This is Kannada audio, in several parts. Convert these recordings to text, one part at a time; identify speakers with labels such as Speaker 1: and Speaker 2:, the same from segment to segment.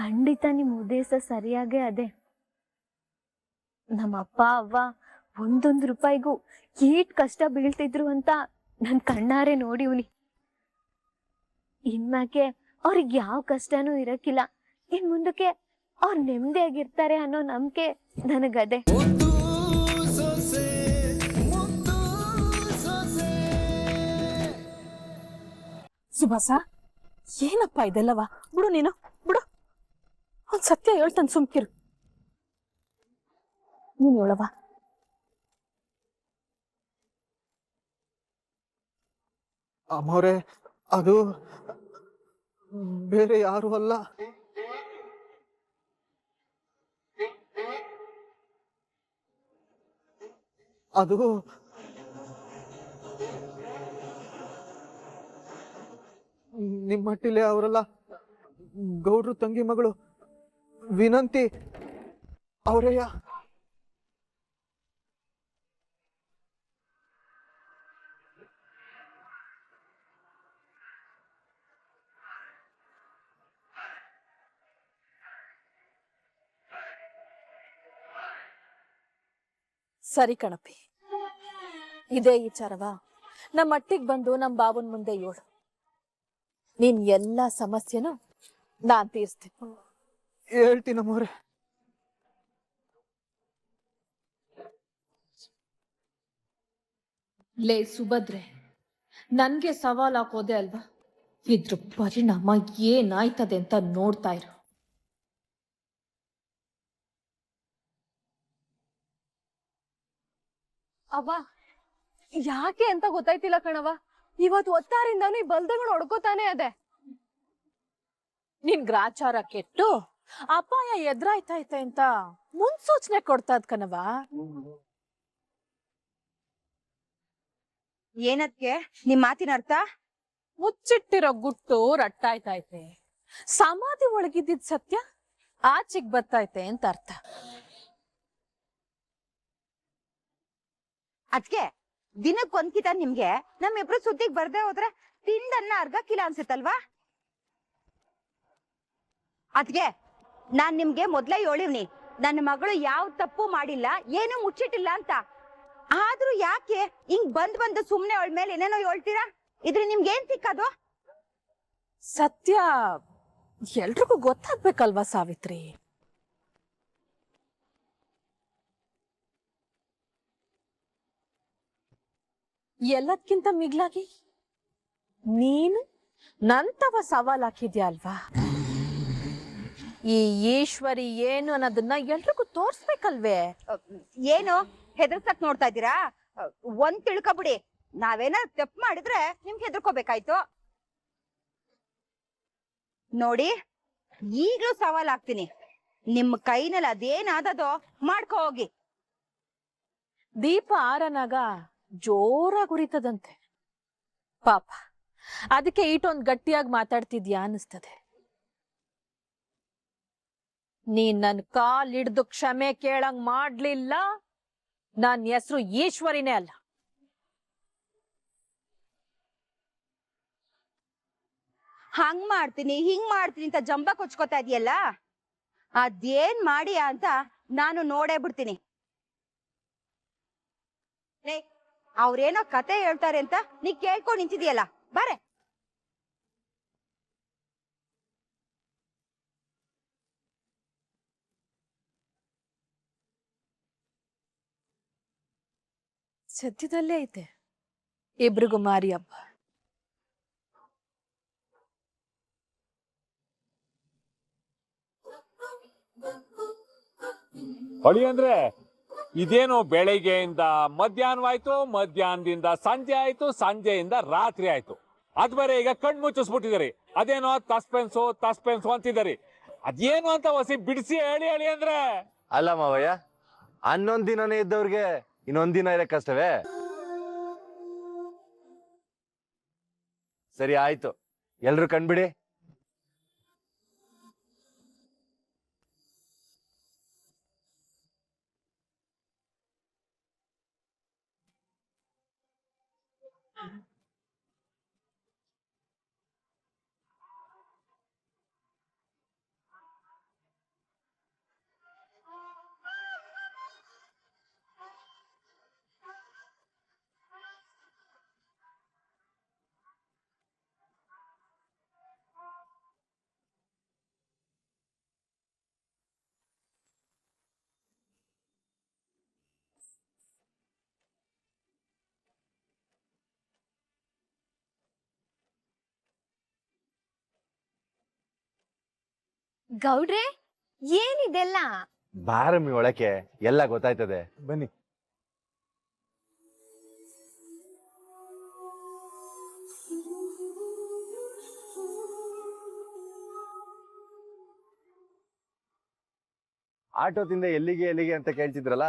Speaker 1: ಖಂಡಿತ ನಿಮ್ಮ ಉದ್ದೇಶ ಸರಿಯಾಗೇ ಅದೇ. ನಮ್ಮ ಅಪ್ಪ, ಅವ್ವ ಒಂದೊಂದು ರೂಪಾಯಿಗೂ ಏಟ್ ಕಷ್ಟ ಬೀಳ್ತಿದ್ರು ಅಂತ ನನ್ ಕಣ್ಣಾರೆ ನೋಡಿವ್ನಿ ಇನ್ಮ್ಯಾಕೆ ಅವ್ರಿಗೆ ಯಾವ ಕಷ್ಟನೂ ಇರಕ್ಕಿಲ್ಲ. ಇನ್ ಮುಂದಕ್ಕೆ ಅವ್ರು ನೆಮ್ಮದಿಯಾಗಿರ್ತಾರೆ ಅನ್ನೋ ನಂಬಿಕೆ ನನಗದೆ.
Speaker 2: ಸುಭಾಸ, ಏನಪ್ಪ ಇದೆಲ್ಲವಾ? ಬಿಡು ನೀನು. ಒಂದ್ ಸತ್ಯ, ಹೇಳ್ತಾನೆ ಸುಮ್ಕಿರು ನೀನ್ ಹೇಳವ
Speaker 3: ಅಮ್ಮವ್ರೆ, ಅದು ಬೇರೆ ಯಾರು ಅಲ್ಲ. ಅದು ನಿಮ್ಮಟ್ಟಿಲೆ ಅವರಲ್ಲ. ಗೌಡ್ರು ತಂಗಿ ಮಗಳು. ವಿನಂತಿ ಅವರಯ್ಯ
Speaker 2: ಸರಿ ಕಣಪಿ ಇದೇ ವಿಚಾರವಾ? ನಮ್ಮ ಅಟ್ಟಿಗೆ ಬಂದು ನಮ್ಮ ಬಾಬನ್ ಮುಂದೆ ಏಳು ನಿನ್ ಎಲ್ಲಾ ಸಮಸ್ಯೆನೂ ನಾನ್ ತೀರ್ಸ್ತೀನಿ.
Speaker 3: ಹೇಳ್ತೀನಮ್ಮವ್ರೆ
Speaker 2: ಲೇ ಸುಭದ್ರೆ ನನ್ಗೆ ಸವಾಲ್ ಹಾಕೋದೆ ಅಲ್ವಾ? ಇದ್ರ ಪರಿಣಾಮ ಏನಾಯ್ತದೆ ಅಂತ ನೋಡ್ತಾ ಇರು.
Speaker 4: ಅವ್ವ ಯಾಕೆ ಅಂತ ಗೊತ್ತಾಯ್ತಿಲ್ಲ ಕಣವ ಇವತ್ತು ಒತ್ತಾರಿಂದಾನು ಈ ಬಲ್ದಗಳು ಹೊಡ್ಕೋತಾನೆ ಅದೇ.
Speaker 2: ನಿನ್ ಗ್ರಾಚಾರ ಕೆಟ್ಟು ಅಪಾಯ ಎದುರಾಯ್ತೈತೆ ಅಂತ ಮುನ್ಸೂಚನೆ ಕೊಡ್ತಾ ಕಣವ
Speaker 5: ಏನಕ್ಕೆ ನಿಮ್ ಮಾತಿನ ಅರ್ಥ?
Speaker 2: ಮುಚ್ಚಿಟ್ಟಿರೋ ಗುಟ್ಟು ರಟ್ಟಾಯ್ತೈತೆ. ಸಮಾಧಿ ಒಳಗಿದ್ದಿದ್ ಸತ್ಯ ಆಚೆಗ್ ಬರ್ತೈತೆ ಅಂತ ಅರ್ಥ.
Speaker 5: ಅದ್ಕೆ ದಿನಕ್ ಒಂದ್ಕಿತ ನಿಮ್ಗೆ ನಮ್ಮಿಬ್ರು ಸುದ್ದಿಗ್ ಬರ್ದೇ ಹೋದ್ರೆ ತಿಂದನ್ನ ಅರ್ಗಕ್ಕಿಲ್ಲ ಅನ್ಸುತ್ತಲ್ವಾ? ಅದ್ಗೆ ನಾನ್ ನಿಮ್ಗೆ ಮೊದ್ಲೇ ಹೇಳಿವ್ನಿ, ನನ್ನ ಮಗಳು ಯಾವ ತಪ್ಪು ಮಾಡಿಲ್ಲ, ಏನು ಮುಚ್ಚಿಟ್ಟಿಲ್ಲ ಅಂತ. ಆದ್ರೂ ಯಾಕೆ ಹಿಂಗ್ ಬಂದ್ ಬಂದು ಸುಮ್ನೆ ಅವಳ ಮೇಲೆ ಏನೇನೋ ಹೇಳ್ತೀರಾ? ಇದ್ರ ನಿಮ್ಗೆ ಏನ್ ಸಿಕ್ಕದು?
Speaker 2: ಸತ್ಯ, ಎಲ್ರಿಗೂ ಗೊತ್ತಾಗ್ಬೇಕಲ್ವಾ ಸಾವಿತ್ರಿ? ಎಲ್ಲದಕ್ಕಿಂತ ಮಿಗ್ಲಾಗಿ? ನೀನು? ನಂತವ ಸವಾಲ್ ಹಾಕಿದ್ಯಾ ಅಲ್ವಾ? ಈ ಈಶ್ವರಿ ಏನು ಅನ್ನೋದನ್ನ ಎಲ್ರಿಗೂ ತೋರ್ಸ್ಬೇಕಲ್ವೇ?
Speaker 5: ಏನು? ಹೆದರ್ಸಕ್ ನೋಡ್ತಾ ಇದ್ದೀರಾ? ಒಂದ್ ತಿಳ್ಕೊಬಿಡಿ. ನಾವೇನ ತಪ್ಪು ಮಾಡಿದ್ರೆ ನಿಮ್ಗೆ ಹೆದರ್ಕೋಬೇಕಾಯ್ತು. ನೋಡಿ ಈಗಲೂ ಸವಾಲ್ ಹಾಕ್ತೀನಿ ನಿಮ್ ಕೈನಲ್ಲಿ ಅದೇನಾದದೋ ಮಾಡ್ಕೋ ಹೋಗಿ.
Speaker 2: ದೀಪ ಆರನಾಗ ಜೋರಾಗಿ ಉರಿತದಂತೆ. ಪಾಪ ಅದಕ್ಕೆ ಈಟೊಂದ್ ಗಟ್ಟಿಯಾಗಿ ಮಾತಾಡ್ತಿದ್ಯಾ ಅನಿಸ್ತದೆ ನೀನ್ ನನ್ ಕಾಲ್ ಹಿಡ್ದು ಕ್ಷಮೆ ಕೇಳಂಗ್ ಮಾಡ್ಲಿಲ್ಲ. ನನ್ ಹೆಸರು ಈಶ್ವರಿನೇ ಅಲ್ಲ.
Speaker 5: ಹಂಗ್ ಮಾಡ್ತೀನಿ, ಹಿಂಗ್ ಮಾಡ್ತೀನಿ ಅಂತ ಜಂಬ ಕೊಚ್ಕೋತಾ ಇದೆಯಲ್ಲ? ಅದೇನ್ ಮಾಡಿ ಅಂತ ನಾನು ನೋಡೇ ಬಿಡ್ತೀನಿ. ಅವ್ರೇನೋ ಕತೆ ಹೇಳ್ತಾರೆ ಅಂತ ನೀ ಕೇಳ್ಕೊಂಡ್ ನಿಂತಿದ್ಯಲ್ಲ ಬಾರೆ
Speaker 2: ಸದ್ಯದಲ್ಲೇ ಐತೆ. ಇಬ್ರಿಗೂ ಮಾರಿ ಹಬ್ಬ.
Speaker 6: ಹೊಳಿ ಅಂದ್ರೆ ಇದೇನು ಬೆಳಿಗ್ಗೆಯಿಂದ ಮಧ್ಯಾಹ್ನವಾಯ್ತು ಮಧ್ಯಾಹ್ನದಿಂದ ಸಂಜೆ ಆಯ್ತು ಸಂಜೆಯಿಂದ ರಾತ್ರಿ ಆಯ್ತು. ಅದ್ ಬೇರೆ ಈಗ ಕಣ್ ಮುಚ್ಚಿಸ್ಬಿಟ್ಟಿದಾರೆ ಅದೇನೋ ತಸ್ಪೆನ್ಸು ತಸ್ಪೆನ್ಸು ಅಂತಿದ್ದಾರೆ. ಅದೇನು ಅಂತ ಹೊಸಿ ಬಿಡಿಸಿ ಹೇಳಿ ಹೇಳಿ ಅಂದ್ರೆ.
Speaker 7: ಅಲ್ಲ ಮಾವಯ್ಯ ಹನ್ನೊಂದ್ ದಿನನೇ ಇದ್ದವ್ರಿಗೆ ಇನ್ನೊಂದ್ ದಿನ ಇರಕ್ ಕಷ್ಟವೇ ಸರಿ ಆಯ್ತು. ಎಲ್ರು ಕಣ್ಬಿಡಿ.
Speaker 1: ಗೌಡ್ರೆ ಏನಿದೆಲ್ಲ?
Speaker 7: ಬಾರಮ್ಮಿ ಒಳಕ್ಕೆ ಎಲ್ಲ ಗೊತ್ತಾಯ್ತದೆ. ಬನ್ನಿ. ಆಟೋದಿಂದ ಎಲ್ಲಿಗೆ ಎಲ್ಲಿಗೆ ಅಂತ ಕೇಳ್ತಿದ್ರಲ್ಲ?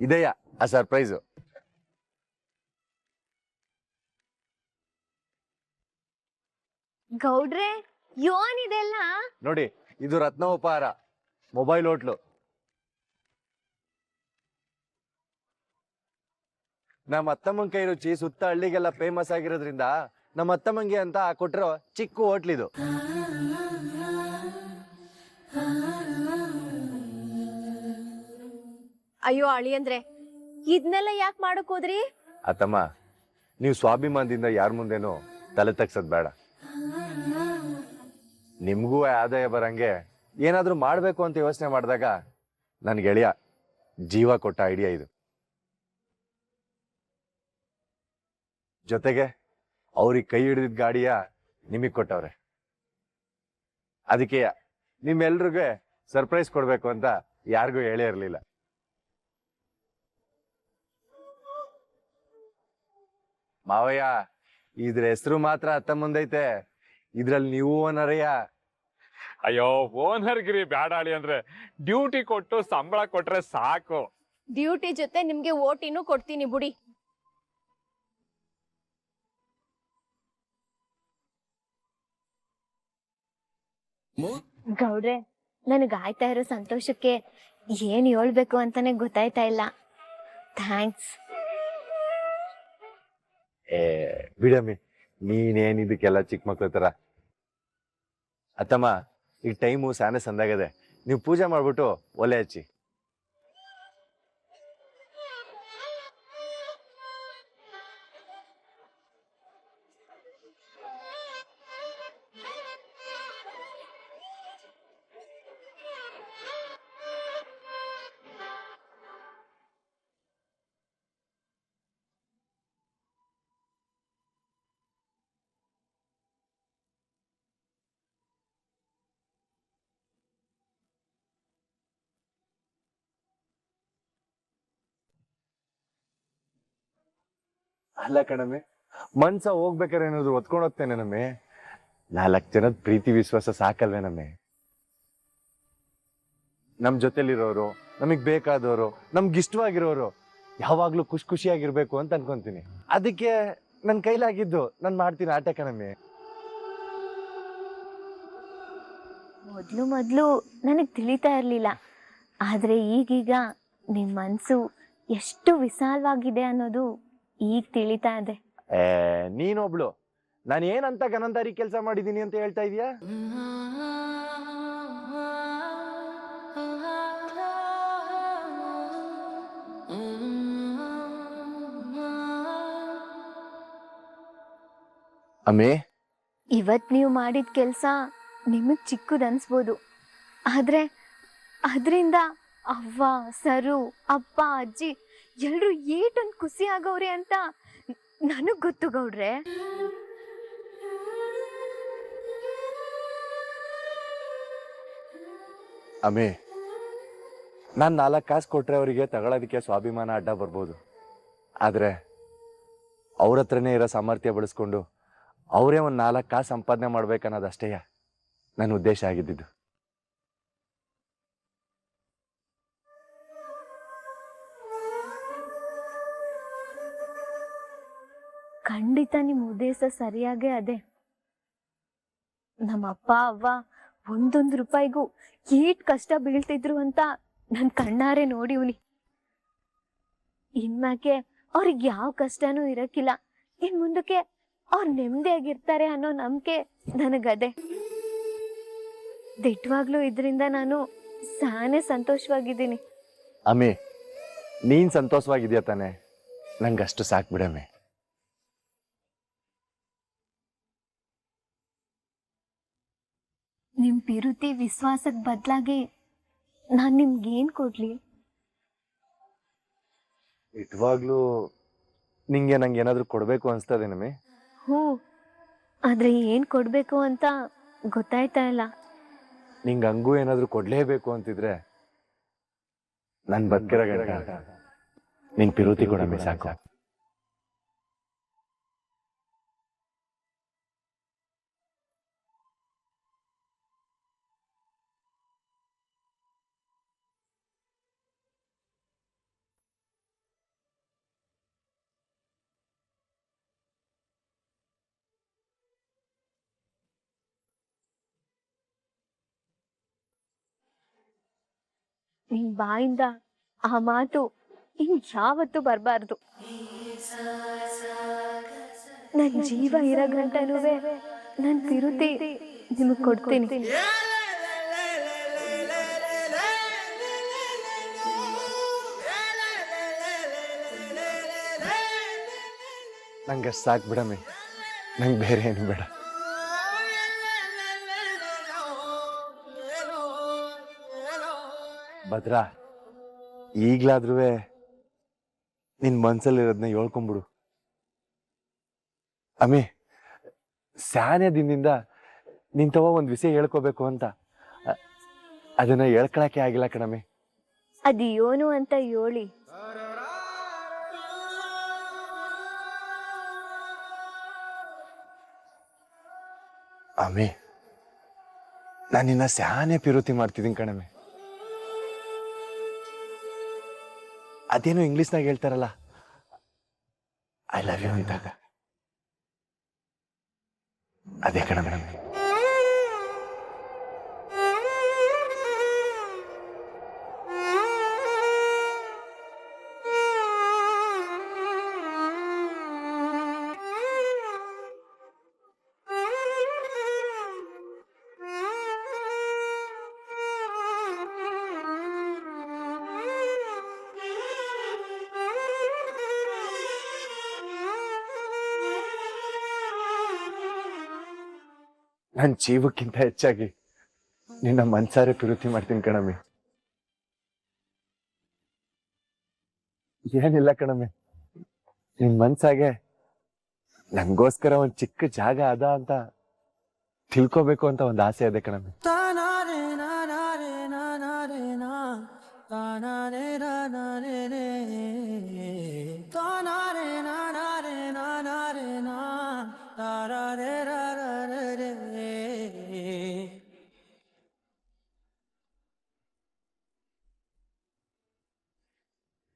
Speaker 7: ಇದೆಯಾ ಆ ಸರ್ಪ್ರೈಸ್
Speaker 1: ಗೌಡ್ರೆ ಯೋನಿದೆಲ್ಲ?
Speaker 7: ನೋಡಿ ಇದು ರತ್ನ ಉಪಹಾರ ಮೊಬೈಲ್ ಹೋಟ್ಲು. ನಮ್ಮ ಅತ್ತಮ್ಮನ ಕೈ ರುಚಿ ಸುತ್ತ ಹಳ್ಳಿಗೆಲ್ಲ ಫೇಮಸ್ ಆಗಿರೋದ್ರಿಂದ ನಮ್ಮ ಅತ್ತಮ್ಮಂಗೆ ಅಂತ ಕೊಟ್ಟಿರೋ ಚಿಕ್ಕ ಹೋಟ್ಲಿದು
Speaker 1: ಅಯ್ಯೋ ಅಳಿ ಅಂದ್ರೆ ಇದನ್ನೆಲ್ಲ ಯಾಕೆ ಮಾಡಕ್ ಹೋದ್ರಿ?
Speaker 7: ಅತ್ತಮ್ಮ ನೀವು ಸ್ವಾಭಿಮಾನದಿಂದ ಯಾರ ಮುಂದೇನೋ ತಲೆ ತಗ್ಸೋದ್ ಬೇಡ. ನಿಮ್ಗೂ ಆದಾಯ ಬರಂಗೆ ಏನಾದ್ರೂ ಮಾಡ್ಬೇಕು ಅಂತ ಯೋಚನೆ ಮಾಡಿದಾಗ ನನ್ ಗೆಳೆಯ ಜೀವ ಕೊಟ್ಟ ಐಡಿಯಾ ಇದು. ಜೊತೆಗೆ ಅವ್ರಿಗೆ ಕೈ ಹಿಡಿದಿದ್ದ ಗಾಡಿಯ ನಿಮಗೆ ಕೊಟ್ಟವ್ರೆ. ಅದಕ್ಕೆ ನಿಮ್ಮೆಲ್ರಿಗೂ ಸರ್ಪ್ರೈಸ್ ಕೊಡಬೇಕು ಅಂತ ಯಾರಿಗೂ ಹೇಳೇ ಇರಲಿಲ್ಲ. ಮಾವಯ್ಯ, ಇದ್ರ ಹೆಸರು ಮಾತ್ರ ಅತ್ತ ಮುಂದೈತೆ. ಇದ್ರಲ್ಲಿ ನೀವು ಓನರಯ್ಯ
Speaker 6: ಅಯ್ಯೋ ಓನರ್ಗಿರಿ ಬ್ಯಾಡಾಳಿ ಅಂದ್ರೆ ಡ್ಯೂಟಿ ಕೊಟ್ಟು ಸಂಬಳ ಕೊಟ್ರೆ ಸಾಕು.
Speaker 1: ಡ್ಯೂಟಿ ಜೊತೆ ನಿಮ್ಗೆ ಓಟಿನೂ ಕೊಡ್ತೀನಿ ಬುಡಿ. ಗೌಡ್ರೆ ನನಗ್ ಆಯ್ತಾ ಇರೋ ಸಂತೋಷಕ್ಕೆ ಏನ್ ಹೇಳ್ಬೇಕು ಅಂತಾನೆ ಗೊತ್ತಾಯ್ತಾ ಇಲ್ಲ. ಥ್ಯಾಂಕ್ಸ್.
Speaker 7: ಏ ಬಿಡಮ್ಮಿ ನೀನೇನಿದಕ್ಕೆಲ್ಲ ಚಿಕ್ಕ ಮಕ್ಳ ತರ ಅತ್ತಮ್ಮ ಈಗ ಟೈಮು ಸ್ಯಾನೆ ಸಂದಾಗದೆ ನೀವು ಪೂಜೆ ಮಾಡಿಬಿಟ್ಟು ಒಲೆ ಹಚ್ಚಿ. ಅಲ್ಲ ಕಣಮೆ ಮನ್ಸ ಹೋಗ್ಬೇಕಾರೆ ಏನಾದ್ರು ಒತ್ಕೊಂಡು ಹೋಗ್ತೇನೆ ನಮ್ಮೆ. ನಾಲ್ಕು ಜನದ ಪ್ರೀತಿ, ವಿಶ್ವಾಸ ಸಾಕಲ್ವೇ ನಮ್ಮೆ. ನಮ್ ಜೊತೆಲಿರೋರು, ನಮಗ್ ಬೇಕಾದವರು ನಮ್ಗೆ ಇಷ್ಟವಾಗಿರೋರು ಯಾವಾಗ್ಲೂ ಖುಷಿ ಖುಷಿಯಾಗಿರ್ಬೇಕು ಅಂತ ಅನ್ಕೊಂತೀನಿ. ಅದಕ್ಕೆ ನನ್ ಕೈಲಾಗಿದ್ದು ನಾನ್ ಮಾಡ್ತೀನಿ ಆಟ ಕಣಮೆ
Speaker 1: ಮೊದ್ಲು ಮೊದ್ಲು ನನಗ್ ತಿಳಿತಾ ಇರ್ಲಿಲ್ಲ. ಆದ್ರೆ ಈಗೀಗ ನಿಮ್ ಮನಸ್ಸು ಎಷ್ಟು ವಿಶಾಲವಾಗಿದೆ ಅನ್ನೋದು ಈಗ ತಿಳಿತಾ ಇದೆ.
Speaker 7: ಏ ನೀನೊಬ್ಳು. ನಾನು ಏನಂತ ಗನಂತಾರಿ ಕೆಲಸ ಮಾಡಿದ್ದೀನಿ ಅಂತ ಹೇಳ್ತಾ ಇದೀಯಾ? ಅಮ್ಮೆ?
Speaker 1: ಇವತ್ ನೀವು ಮಾಡಿದ ಕೆಲಸ ನಿಮಗ್ ಚಿಕ್ಕದ್ ಅನ್ಸ್ಬೋದು. ಆದ್ರೆ ಅದರಿಂದ ಅವ್ವ, ಸರು, ಅಪ್ಪ, ಅಜ್ಜಿ ಎಲ್ಲರೂ ಏಟೊಂದು ಖುಷಿ ಆಗವ್ರೆ ಅಂತ ನನಗ್ ಗೊತ್ತು ಗೌಡ್ರೆ.
Speaker 7: ಅಮೆ ನಾನ್ ನಾಲ್ಕು ಕಾಸು ಕೊಟ್ರೆ ಅವರಿಗೆ ತಗೊಳ್ಳೋದಕ್ಕೆ ಸ್ವಾಭಿಮಾನ ಅಡ್ಡ ಬರ್ಬೋದು. ಆದ್ರೆ ಅವ್ರ ಹತ್ರನೇ ಇರೋ ಸಾಮರ್ಥ್ಯ ಬಳಸ್ಕೊಂಡು ಅವರೇ ಒಂದು ನಾಲ್ಕು ಕಾಸು ಸಂಪಾದನೆ ಮಾಡ್ಬೇಕನ್ನೋದಷ್ಟೇ ನನ್ನ ಉದ್ದೇಶ ಆಗಿದ್ದಿದ್ದು.
Speaker 1: ಖಂಡಿತ ನಿಮ್ಮ ಉದ್ದೇಶ ಸರಿಯಾಗೇ ಅದೇ. ನಮ್ಮ ಅಪ್ಪ, ಅವ್ವ ಒಂದೊಂದು ರೂಪಾಯಿಗೂ ಏಟ್ ಕಷ್ಟ ಬೀಳ್ತಿದ್ರು ಅಂತ ನನ್ ಕಣ್ಣಾರೆ ನೋಡಿವ್ನಿ ಇನ್ಮ್ಯಾಕೆ ಅವ್ರಿಗೆ ಯಾವ ಕಷ್ಟನೂ ಇರಕ್ಕಿಲ್ಲ. ಇನ್ ಮುಂದಕ್ಕೆ ಅವ್ರು ನೆಮ್ಮದಿಯಾಗಿರ್ತಾರೆ ಅನ್ನೋ ನಂಬಿಕೆ ನನಗದೆ. ದಿಟ್ಟವಾಗ್ಲೂ ಇದರಿಂದ ನಾನು ಸಾನೆ ಸಂತೋಷವಾಗಿದ್ದೀನಿ.
Speaker 7: ಅಮ್ಮಿ ನೀನ್ ಸಂತೋಷವಾಗಿದ್ಯಾ ತಾನೆ? ನಂಗಷ್ಟು ಸಾಕ್
Speaker 1: ನಿಮ್ ಪಿರುತಿ ಬದಲಾಗಿ ನಾನು ನಾನ್ ನಿಮ್ಗೆ ಏನ್ ಕೊಡ್ಲಿ?
Speaker 7: ನಿಜವಾಗ್ಲೂ ನಿಂಗೆ ನಂಗೆ ಏನಾದರೂ ಕೊಡಬೇಕು ಅನ್ಸ್ತದೆ ನಿಮಗೆ
Speaker 1: ಹ್ಞೂ ಆದ್ರೆ ಏನು ಕೊಡಬೇಕು ಅಂತ ಗೊತ್ತಾಯ್ತಾ ಇಲ್ಲ.
Speaker 7: ನಿಂಗೆ ಹಂಗೂ ಏನಾದರೂ ಕೊಡಲೇಬೇಕು ಅಂತಿದ್ರೆ ನನ್ ಬದುಕಿರೋ ಗಂಟ ನಿನ್ ಪಿರುತಿ ಕೊಡಮೆ ಸಾಕು.
Speaker 1: ನಿನ್ ಬಾಯಿಂದ ಆ ಮಾತು ಇನ್ ಯಾವತ್ತೂ ಬರಬಾರ್ದು. ನನ್ ಜೀವ ಇರೋ ಗಂಟನುವೆ ನನ್ ತಿರುತಿ ನಿಮಗ್ ಕೊಡ್ತೀನಿ.
Speaker 7: ನಂಗೆ ಸಾಕು ಬಿಡಮೆ ನಂಗೆ ಬೇರೆ ಏನು ಬೇಡ. ಭದ್ರಾ ಈಗ್ಲಾದ್ರೂ ನಿನ್ ಮನ್ಸಲ್ಲಿರೋದನ್ನ ಹೇಳ್ಕೊಂಬಿಡು. ಅಮಿ ಸ್ಯಾನೆ ದಿನದಿಂದ ನಿಂತವ ಒಂದ್ ವಿಷಯ ಹೇಳ್ಕೋಬೇಕು ಅಂತ. ಅದನ್ನ ಹೇಳ್ಕೊಳಕ್ಕೆ ಆಗಿಲ್ಲ ಕಣಮೆ.
Speaker 1: ಅದೇನು ಅಂತ ಹೇಳಿ.
Speaker 7: ಅಮಿ ನಾನು ನಿನ್ನ ಸ್ಯಾನೆ ಪಿರುತಿ ಮಾಡ್ತಿದ್ದೀನಿ ಕಣಮೆ. ಅದೇನೋ ಇಂಗ್ಲಿಷ್ನಾಗ ಹೇಳ್ತಾರಲ್ಲ. ಐ ಲವ್ ಯು ಅಂದಾಗ. ಅದೇ ಕಣಮೆ ನನ್ನ ಜೀವಕ್ಕಿಂತ ಹೆಚ್ಚಾಗಿ ನಿನ್ನ ಮನ್ಸಾರೆ ಪ್ರೀತಿ ಮಾಡ್ತೀನಿ ಕಣಮೆ ಏನಿಲ್ಲ ಕಣಮೆ ನಿನ್ ಮನ್ಸಾಗೆ ನಂಗೋಸ್ಕರ ಒಂದ್ ಚಿಕ್ಕ ಜಾಗ ಅದ ಅಂತ ತಿಳ್ಕೊಬೇಕು ಅಂತ ಒಂದ್ ಆಸೆ ಇದೆ ಕಣಮೆ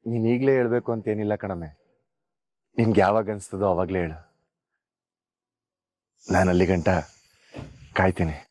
Speaker 7: ನೀನ್ ಈಗ್ಲೇ ಹೇಳ್ಬೇಕು ಅಂತ ಏನಿಲ್ಲ ಕಣಮೆ ನಿನ್ಗೆ ಯಾವಾಗ ಅನ್ಸ್ತದೋ ಅವಾಗ್ಲೇ ಹೇಳು. ನಾನು ಅಲ್ಲಿ ಗಂಟ ಕಾಯ್ತೀನಿ.